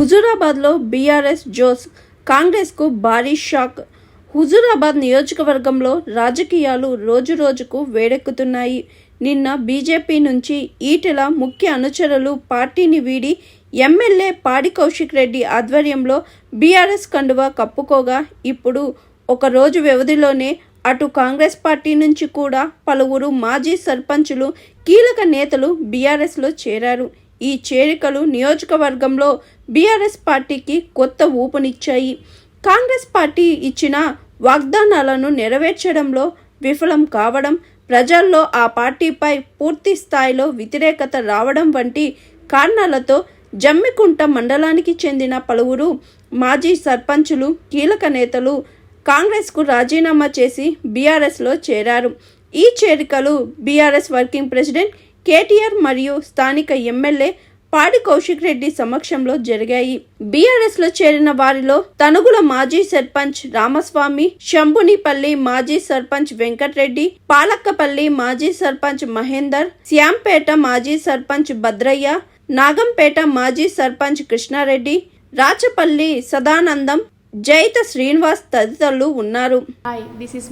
హుజూరాబాద్లో BRS Jose కాంగ్రెస్కు భారీ shock. Huzurabad నియోజకవర్గంలో రాజకీయాలు రోజురోజుకు వేడెక్కుతున్నాయి. నిన్న బీజేపీ నుంచి ఈటెల ముఖ్య అనుచరులు పార్టీని వీడి ఎమ్మెల్యే పాడి కౌశిక్ రెడ్డి ఆధ్వర్యంలో బీఆర్ఎస్ కండువా కప్పుకోగా ఇప్పుడు ఒక రోజు వ్యవధిలోనే అటు కాంగ్రెస్ పార్టీ నుంచి కూడా పలువురు మాజీ సర్పంచులు కీలక నేతలు బీఆర్ఎస్లో చేరారు. ఈ చేరికలు నియోజకవర్గంలో బీఆర్ఎస్ పార్టీకి కొత్త ఊపునిచ్చాయి. కాంగ్రెస్ పార్టీ ఇచ్చిన వాగ్దానాలను నెరవేర్చడంలో విఫలం కావడం ప్రజల్లో ఆ పార్టీపై పూర్తి స్థాయిలో వ్యతిరేకత రావడం వంటి కారణాలతో జమ్మికుంట మండలానికి చెందిన పలువురు మాజీ సర్పంచులు కీలక నేతలు కాంగ్రెస్కు రాజీనామా చేసి బీఆర్ఎస్లో చేరారు. ఈ చేరికలు బీఆర్ఎస్ వర్కింగ్ ప్రెసిడెంట్ కేటీఆర్ మరియు స్థానిక ఎమ్మెల్యే పాడి కౌశిక్ రెడ్డి సమక్షంలో జరిగాయి. బీఆర్ఎస్లో చేరిన వారిలో తనుగుల మాజీ సర్పంచ్ రామస్వామి శంభునిపల్లి మాజీ సర్పంచ్ వెంకట్రెడ్డి పాలక్కపల్లి మాజీ సర్పంచ్ మహేందర్ శ్యాంపేట మాజీ సర్పంచ్ భద్రయ్య నాగంపేట మాజీ సర్పంచ్ కృష్ణారెడ్డి రాచపల్లి సదానందం జైత శ్రీనివాస్ తదితరులు ఉన్నారు. Hi, this is